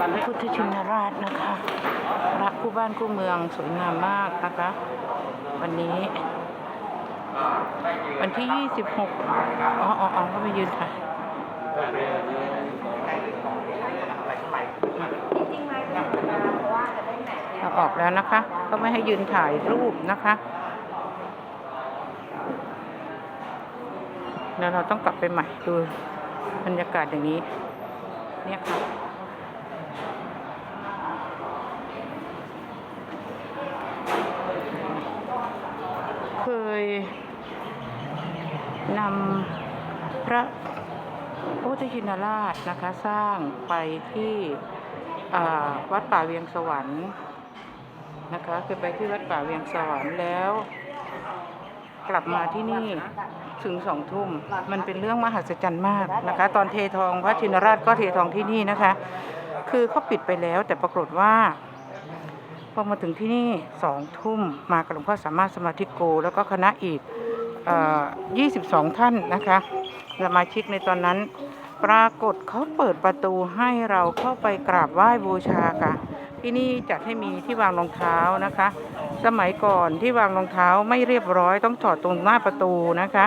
พุทธชินราชนะคะพระคู่บ้านคู่เมืองสวยงามมากนะคะ วันนี้ วันที่ 26 อ๋ออ๋ออ๋อก็ไปยืนค่ะเราออกแล้วนะคะ ก็ไม่ให้ยืนถ่ายรูปนะคะแล้วเราต้องกลับไปใหม่ดูบรรยากาศอย่างนี้ เนี่ยค่ะ เคยนำพระพุทธชินราชนะคะสร้างไปที่วัดป่าเวียงสวรรค์นะคะเคยไปที่วัดป่าเวียงสวรรค์แล้ว กลับมาที่นี่ถึงสองทุ่มมันเป็นเรื่องมหัศจรรย์มากนะคะ ตอนเททองพระชินราชก็เททองที่นี่นะคะ คือเขาปิดไปแล้วแต่ปรากฏว่า อมาถึงที่นี่สองทุ่มมากับหลวงพ่อสามารถสมาธิโก แล้วก็คณะอีกเอ่อ22ท่านนะคะสมาชิกในตอนนั้น ปรากฏเขาเปิดประตูให้เราเข้าไปกราบไหว้บูชาค่ะ ที่นี่จัดให้มีที่วางรองเท้านะคะ สมัยก่อนที่วางรองเท้าไม่เรียบร้อยต้องจอดตรงหน้าประตูนะคะ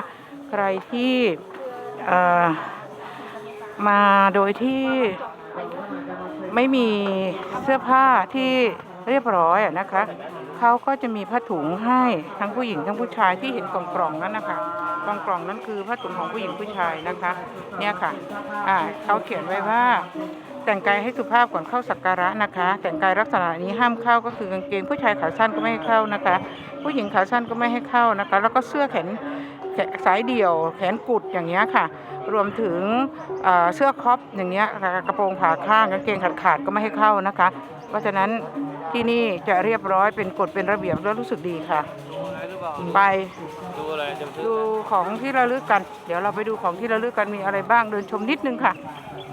ใครที่มาโดยที่ไม่มีเสื้อผ้าที่ เรียบร้อยนะคะเขาก็จะมีผ้าถุงให้ทั้งผู้หญิงทั้งผู้ชายที่เห็นกล่องๆนั้นนะคะกล่องกล่องนั้นคือผ้าถุงของผู้หญิงผู้ชายนะคะ เนี่ยค่ะอ่าเขาเขียนไว้ว่าแต่งกายให้สุภาพก่อนเข้าสักการะนะคะ แต่งกายลักษณะนี้ห้ามเข้าก็คือกางเกงผู้ชายขาสั้นก็ไม่ให้เข้านะคะ ผู้หญิงขาสั้นก็ไม่ให้เข้านะคะ แล้วก็เสื้อแขนแสายเดี่ยว แขนกุดอย่างเงี้ยค่ะ รวมถึงเสื้อครอปอย่างเงี้ยกระโปรงผ่าข้างกางเกงขาดขาดๆก็ไม่ให้เข้านะคะ เพราะฉะนั้น ที่นี่จะเรียบร้อยเป็นกฎเป็นระเบียบแล้วรู้สึกดีค่ะอะไรหรือเปล่าไปดูอะไรจะซื้อดูของที่ระลึกกัน เดี๋ยวเราไปดูของที่ระลึกกันมีอะไรบ้างเดินชมนิดนึงค่ะอ